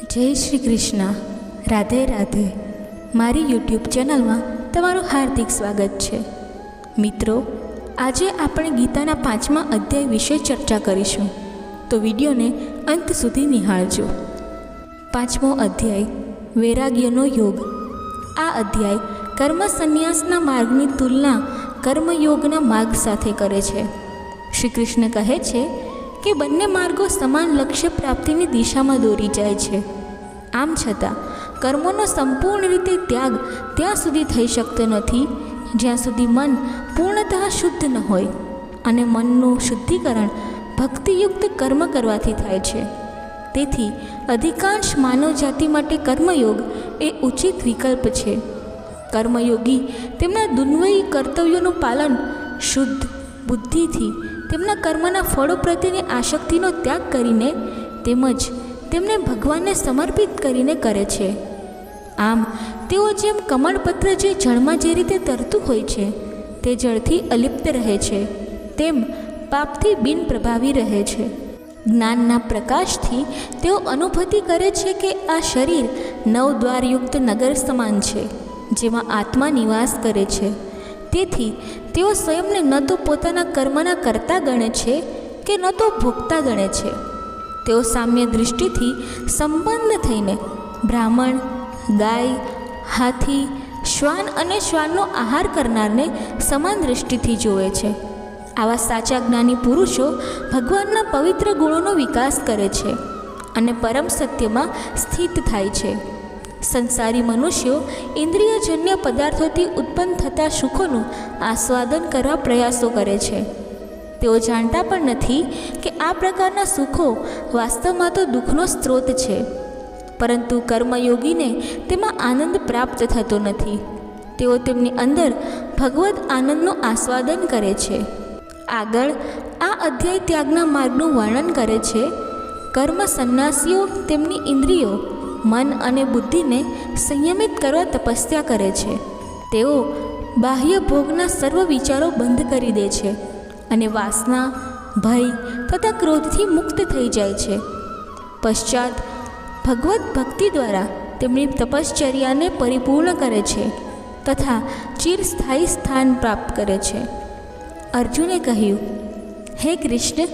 જય શ્રી કૃષ્ણ. રાધે રાધે. મારી યુટ્યુબ ચેનલમાં તમારું હાર્દિક સ્વાગત છે. મિત્રો, આજે આપણે ગીતાના પાંચમા અધ્યાય વિશે ચર્ચા કરીશું. તો વિડીયોને અંત સુધી નિહાળજો. પાંચમો અધ્યાય, વૈરાગ્યનો યોગ. આ અધ્યાય કર્મ સંન્યાસના માર્ગની તુલના કર્મયોગના માર્ગ સાથે કરે છે. શ્રી કૃષ્ણ કહે છે કે બંને માર્ગો સમાન લક્ષ્ય પ્રાપ્તિની દિશામાં દોરી જાય છે. આમ છતાં, કર્મોનો સંપૂર્ણ રીતે ત્યાગ ત્યાં સુધી થઈ શકતો નથી, જ્યાં સુધી મન પૂર્ણતઃ શુદ્ધ ન હોય અને મનનું શુદ્ધિકરણ ભક્તિયુક્ત કર્મ કરવાથી થાય છે. તેથી, અધિકાંશ માનવ જાતિ માટે કર્મયોગ એ ઉચિત વિકલ્પ છે. કર્મયોગી તેમના દુન્વયી કર્તવ્યોનું પાલન શુદ્ધ બુદ્ધિથી તેમના કર્મના ફળો પ્રત્યેની આસક્તિનો ત્યાગ કરીને તેમજ તેમને ભગવાનને સમર્પિત કરીને કરે છે. આમ, તેઓ જેમ કમળપત્ર જે જળમાં જે રીતે તરતું હોય છે, તે જળથી અલિપ્ત રહે છે, તેમ પાપથી બિન પ્રભાવી રહે છે. જ્ઞાનના પ્રકાશથી તેઓ અનુભૂતિ કરે છે કે આ શરીર નવદ્વારયુક્ત નગર સમાન છે, જેમાં આત્મા નિવાસ કરે છે. તેથી તેઓ સ્વયંને ન તો પોતાના કર્મના કરતા ગણે છે કે ન તો ભોગતા ગણે છે. તેઓ સામ્ય દૃષ્ટિથી સંપન્ન થઈને બ્રાહ્મણ, ગાય, હાથી, શ્વાન અને શ્વાનનો આહાર કરનારને સમાન દૃષ્ટિથી જોવે છે. આવા સાચા જ્ઞાની પુરુષો ભગવાનના પવિત્ર ગુણોનો વિકાસ કરે છે અને પરમ સત્યમાં સ્થિત થાય છે. સંસારી મનુષ્યો ઇન્દ્રિયજન્ય પદાર્થોથી ઉત્પન્ન થતા સુખોનું આસ્વાદન કરવા પ્રયાસો કરે છે. તેઓ જાણતા પણ નથી કે આ પ્રકારના સુખો વાસ્તવમાં તો દુઃખનો સ્ત્રોત છે, પરંતુ કર્મયોગીને તેમાં આનંદ પ્રાપ્ત થતો નથી. તેઓ તેમની અંદર ભગવદ આનંદનું આસ્વાદન કરે છે. આગળ આ અધ્યાય ત્યાગના માર્ગનું વર્ણન કરે છે. કર્મ સંન્યાસીઓ તેમની ઇન્દ્રિયો મન અને બુદ્ધિને સંયમિત કરવા તપસ્યા કરે છે. તેઓ બાહ્ય ભોગના સર્વ વિચારો બંધ કરી દે છે અને વાસના, ભય તથા ક્રોધથી મુક્ત થઈ જાય છે. પશ્ચાત ભગવત ભક્તિ દ્વારા તેમની તપશ્ચર્યાને પરિપૂર્ણ કરે છે તથા ચિરસ્થાયી સ્થાન પ્રાપ્ત કરે છે. અર્જુને કહ્યું, હે કૃષ્ણ,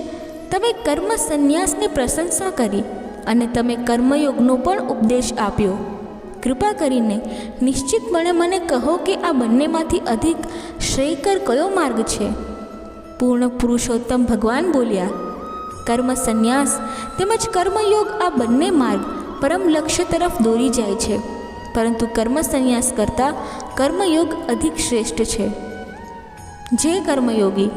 તમે કર્મ સંન્યાસની પ્રશંસા કરી અને તમે કર્મયોગનો પણ ઉપદેશ આપ્યો. કૃપા કરીને નિશ્ચિતપણે મને કહો કે આ બંનેમાંથી અધિક શ્રેયકર કયો માર્ગ છે? પૂર્ણ પુરુષોત્તમ ભગવાન બોલ્યા, કર્મ સંન્યાસ તેમજ કર્મયોગ આ બંને માર્ગ પરમ લક્ષ્ય તરફ દોરી જાય છે. પરંતુ કર્મ સંન્યાસ કરતાં કર્મયોગ અધિક શ્રેષ્ઠ છે. જે કર્મયોગી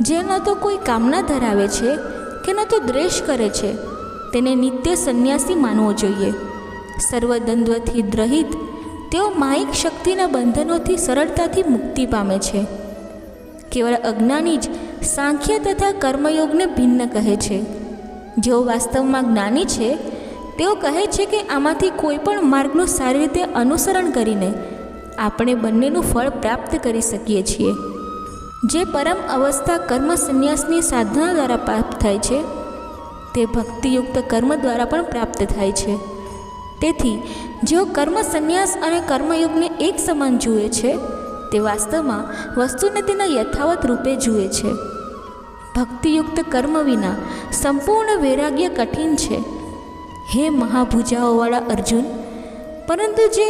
જે ન તો કોઈ કામના ધરાવે છે, કે ન તો દ્વેષ કરે છે તેને નિત્ય સંન્યાસી માનવો જોઈએ. સર્વદ્વંદ્વથી દ્રહિત, તેઓ માયિક શક્તિના બંધનોથી સરળતાથી મુક્તિ પામે છે. કેવળ અજ્ઞાની જ સાંખ્ય તથા કર્મયોગને ભિન્ન કહે છે. જેઓ વાસ્તવમાં જ્ઞાની છે, તેઓ કહે છે કે આમાંથી કોઈ પણ માર્ગનું સારી રીતે અનુસરણ કરીને આપણે બંનેનું ફળ પ્રાપ્ત કરી શકીએ છીએ. જે પરમ અવસ્થા કર્મ સંન્યાસની સાધના દ્વારા પ્રાપ્ત થાય છે તે ભક્તિયુક્ત કર્મ દ્વારા પણ પ્રાપ્ત થાય છે. તેથી જેઓ કર્મ સંન્યાસ અને કર્મયોગને એક સમાન જુએ છે, તે વાસ્તવમાં વસ્તુને તેના યથાવત રૂપે જુએ છે. ભક્તિયુક્ત કર્મ વિના સંપૂર્ણ વૈરાગ્ય કઠિન છે. હે મહાભુજાઓવાળા અર્જુન, પરંતુ જે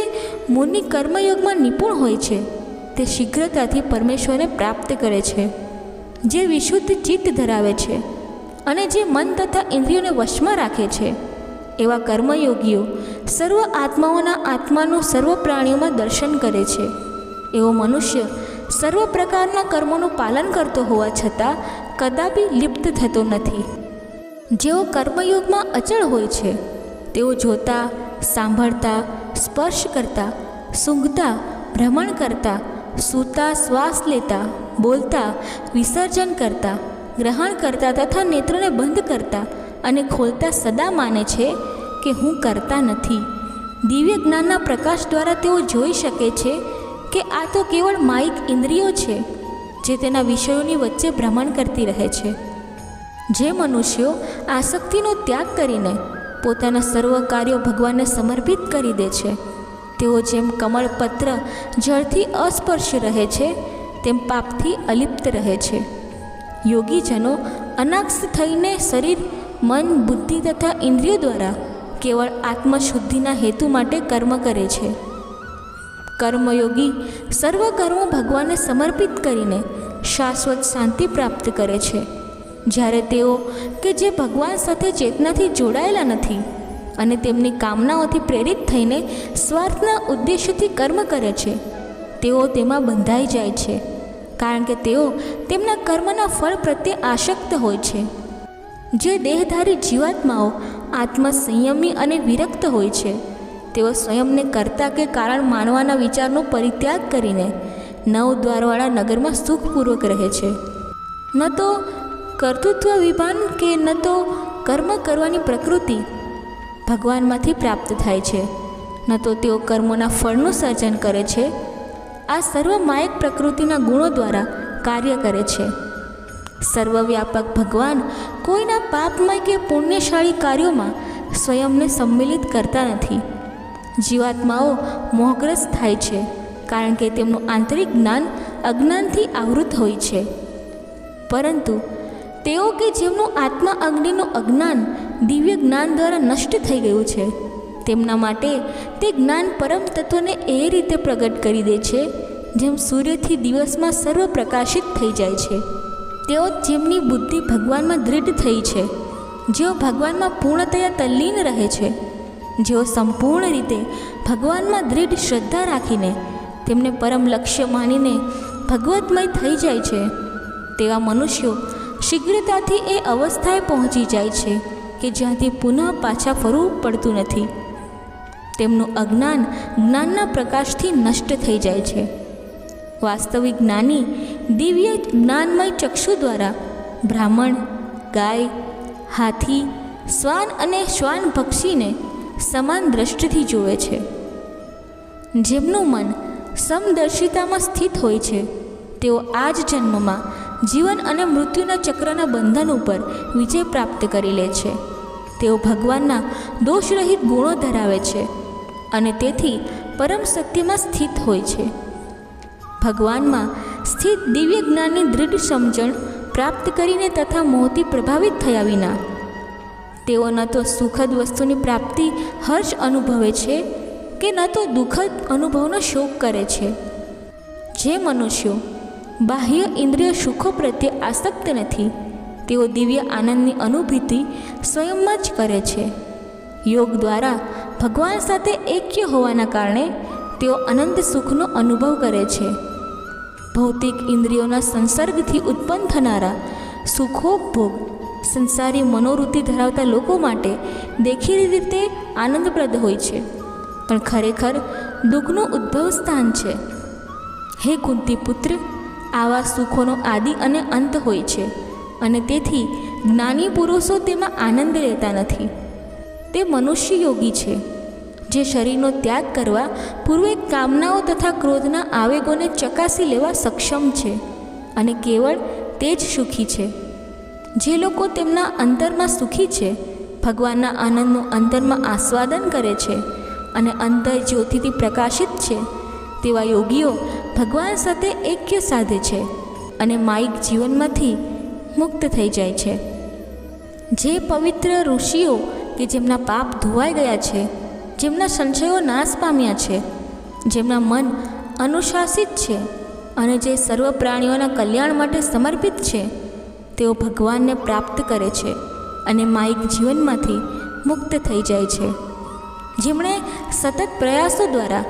મુનિ કર્મયોગમાં નિપુણ હોય છે, તે શીઘ્રતાથી પરમેશ્વરને પ્રાપ્ત કરે છે, જે વિશુદ્ધ ચિત્ત ધરાવે છે. અને જે મન તથા ઇન્દ્રિયોને વશમાં રાખે છે, એવા કર્મયોગીઓ સર્વ આત્માઓના આત્માનું સર્વ પ્રાણીઓમાં દર્શન કરે છે. એવો મનુષ્ય સર્વ પ્રકારના કર્મોનું પાલન કરતો હોવા છતાં કદાપી લિપ્ત થતો નથી. જેઓ કર્મયોગમાં અચળ હોય છે, તેઓ જોતા, સાંભળતા, સ્પર્શ કરતા, સૂંઘતા, ભ્રમણ કરતા, સૂતા, શ્વાસ લેતા, બોલતા, વિસર્જન કરતા ગ્રહણ કરતા તથા નેત્રોને બંધ કરતા અને ખોલતા સદા માને છે કે હું કરતા નથી. દિવ્ય જ્ઞાનના પ્રકાશ દ્વારા તેઓ જોઈ શકે છે કે આ તો કેવળ માઇક ઇન્દ્રિયો છે, જે તેના વિષયોની વચ્ચે ભ્રમણ કરતી રહે છે. જે મનુષ્યો આસક્તિનો ત્યાગ કરીને પોતાના સર્વ કાર્યો ભગવાનને સમર્પિત કરી દે છે, તેઓ જેમ કમળપત્ર જળથી અસ્પર્શ રહે છે, તેમ પાપથી અલિપ્ત રહે છે. યોગીજનો અનાક્ષ થઈને શરીર, મન, બુદ્ધિ તથા ઇન્દ્રિયો દ્વારા કેવળ આત્મશુદ્ધિના હેતુ માટે કર્મ કરે છે. કર્મયોગી સર્વ કર્મો ભગવાનને સમર્પિત કરીને શાશ્વત શાંતિ પ્રાપ્ત કરે છે. જ્યારે તેઓ કે જે ભગવાન સાથે ચેતનાથી જોડાયેલા નથી અને તેમની કામનાઓથી પ્રેરિત થઈને સ્વાર્થના ઉદ્દેશ્યથી કર્મ કરે છે, તેઓ તેમાં બંધાઈ જાય છે. કારણ કે તેઓ તેમના કર્મના ફળ પ્રત્યે આસક્ત હોય છે. જે દેહધારી જીવાત્માઓ આત્મસંયમી અને વિરક્ત હોય છે, તેઓ સ્વયંને કર્તા કે કારણ માનવાના વિચારનો પરિત્યાગ કરીને નવ દ્વારવાળા નગરમાં સુખપૂર્વક રહે છે. ન તો કર્તૃત્વ વિભાન કે ન તો કર્મ કરવાની પ્રકૃતિ ભગવાનમાંથી પ્રાપ્ત થાય છે. ન તો તેઓ કર્મોના ફળનું સર્જન કરે છે આ સર્વ માયક પ્રકૃતિના ગુણો દ્વારા કાર્ય કરે છે. સર્વવ્યાપક ભગવાન કોઈના પાપમય કે પુણ્યશાળી કાર્યોમાં સ્વયંને સંમિલિત કરતા નથી. જીવાત્માઓ મોહગ્રસ્ત થાય છે, કારણ કે તેમનું આંતરિક જ્ઞાન અજ્ઞાનથી આવૃત હોય છે. પરંતુ તેઓ કે જેમનું આત્મા અગ્નિનું અજ્ઞાન દિવ્ય જ્ઞાન દ્વારા નષ્ટ થઈ ગયું છે તેમના માટે તે જ્ઞાન પરમ તત્વને એ રીતે પ્રગટ કરી દે છે, જેમ સૂર્યથી દિવસમાં સર્વ પ્રકાશિત થઈ જાય છે. તેઓ જેમની બુદ્ધિ ભગવાનમાં દૃઢ થઈ છે, જેઓ ભગવાનમાં પૂર્ણતયા તલ્લીન રહે છે, જેઓ સંપૂર્ણ રીતે ભગવાનમાં દૃઢ શ્રદ્ધા રાખીને તેમને પરમ લક્ષ્ય માનીને ભગવતમય થઈ જાય છે, તેવા મનુષ્યો શીઘ્રતાથી એ અવસ્થાએ પહોંચી જાય છે કે જ્યાંથી પુનઃ પાછા ફરવું પડતું નથી. તેમનું અજ્ઞાન જ્ઞાનના પ્રકાશથી નષ્ટ થઈ જાય છે. વાસ્તવિક જ્ઞાની દિવ્ય જ્ઞાનમય ચક્ષુ દ્વારા બ્રાહ્મણ, ગાય, હાથી, શ્વાન અને શ્વાન પક્ષીને સમાન દ્રષ્ટિથી જુએ છે. જેમનું મન સમદર્શિતામાં સ્થિત હોય છે, તેઓ આ જ જન્મમાં જીવન અને મૃત્યુના ચક્રના બંધન ઉપર વિજય પ્રાપ્ત કરી લે છે. તેઓ ભગવાનના દોષરહિત ગુણો ધરાવે છે. અને તેથી પરમ સત્યમાં સ્થિત હોય છે. ભગવાનમાં સ્થિત દિવ્ય જ્ઞાનની દૃઢ સમજણ પ્રાપ્ત કરીને તથા મોહથી પ્રભાવિત થયા વિના તેઓ ન તો સુખદ વસ્તુની પ્રાપ્તિ હર્ષ અનુભવે છે કે ન તો દુઃખદ અનુભવનો શોક કરે છે. જે મનુષ્યો બાહ્ય ઇન્દ્રિય સુખો પ્રત્યે આસક્ત નથી, તેઓ દિવ્ય આનંદની અનુભૂતિ સ્વયંમાં જ કરે છે. યોગ દ્વારા ભગવાન સાથે એક્ય હોવાના કારણે તેઓ અનંત સુખનો અનુભવ કરે છે. ભૌતિક ઇન્દ્રિયોના સંસર્ગથી ઉત્પન્ન થનારા સુખોપભોગ સંસારી મનોવૃત્તિ ધરાવતા લોકો માટે દેખીતી રીતે આનંદપ્રદ હોય છે. પણ ખરેખર દુઃખનું ઉદ્ભવ સ્થાન છે. હે કુંતી પુત્ર આવા સુખોનો આદિ અને અંત હોય છે અને તેથી જ્ઞાની પુરુષો તેમાં આનંદ લેતા નથી. તે મનુષ્ય યોગી છે, જે શરીરનો ત્યાગ કરવા પૂર્વે કામનાઓ તથા ક્રોધના આવેગોને ચકાસી લેવા સક્ષમ છે અને કેવળ તે જ સુખી છે. જે લોકો તેમના અંતરમાં સુખી છે, ભગવાનના આનંદનું અંતરમાં આસ્વાદન કરે છે અને અંતર જ્યોતિથી પ્રકાશિત છે, તેવા યોગીઓ ભગવાન સાથે એક્ય સાધે છે અને માયિક જીવનમાંથી મુક્ત થઈ જાય છે. જે પવિત્ર ઋષિઓ કે જેમના પાપ ધોવાઈ ગયા છે, જેમના સંશયો નાશ પામ્યા છે, જેમના મન અનુશાસિત છે અને જે સર્વ પ્રાણીઓના કલ્યાણ માટે સમર્પિત છે, તેઓ ભગવાનને પ્રાપ્ત કરે છે અને માયિક જીવનમાંથી મુક્ત થઈ જાય છે. જેમણે સતત પ્રયાસો દ્વારા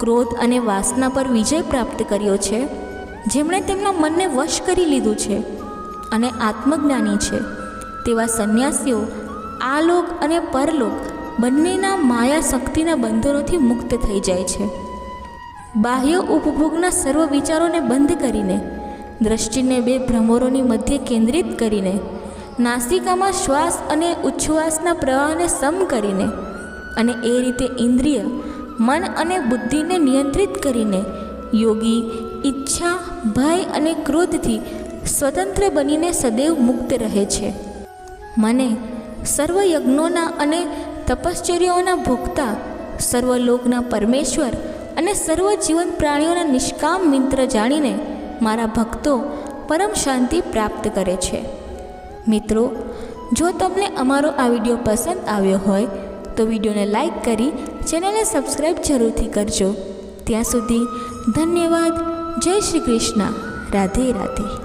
ક્રોધ અને વાસના પર વિજય પ્રાપ્ત કર્યો છે, જેમણે તેમના મનને વશ કરી લીધું છે અને આત્મજ્ઞાની છે, તેવા સંન્યાસીઓ આ લોક અને પરલોક બંનેના માયા શક્તિના બંધનોથી મુક્ત થઈ જાય છે. બાહ્ય ઉપભોગના સર્વ વિચારોને બંધ કરીને, દ્રષ્ટિને બે ભ્રમરોની મધ્ય કેન્દ્રિત કરીને, નાસિકામાં શ્વાસ અને ઉચ્છ્વાસના પ્રવાહને સમ કરીને અને એ રીતે ઇન્દ્રિય, મન અને બુદ્ધિને નિયંત્રિત કરીને યોગી, ઈચ્છા, ભય અને ક્રોધથી સ્વતંત્ર બનીને સદૈવ મુક્ત રહે છે. મને સર્વ યજ્ઞોના અને તપશ્ચર્યાઓના ભોગતા સર્વલોકના પરમેશ્વર અને સર્વ જીવન પ્રાણીઓના નિષ્કામ મિત્ર જાણીને મારા ભક્તો પરમ શાંતિ પ્રાપ્ત કરે છે. મિત્રો, જો તમને અમારો આ વીડિયો પસંદ આવ્યો હોય, તો વિડીયોને લાઈક કરી ચેનલને સબસ્ક્રાઈબ જરૂરથી કરજો. ત્યાં સુધી ધન્યવાદ. જય શ્રી કૃષ્ણ. રાધે રાધે.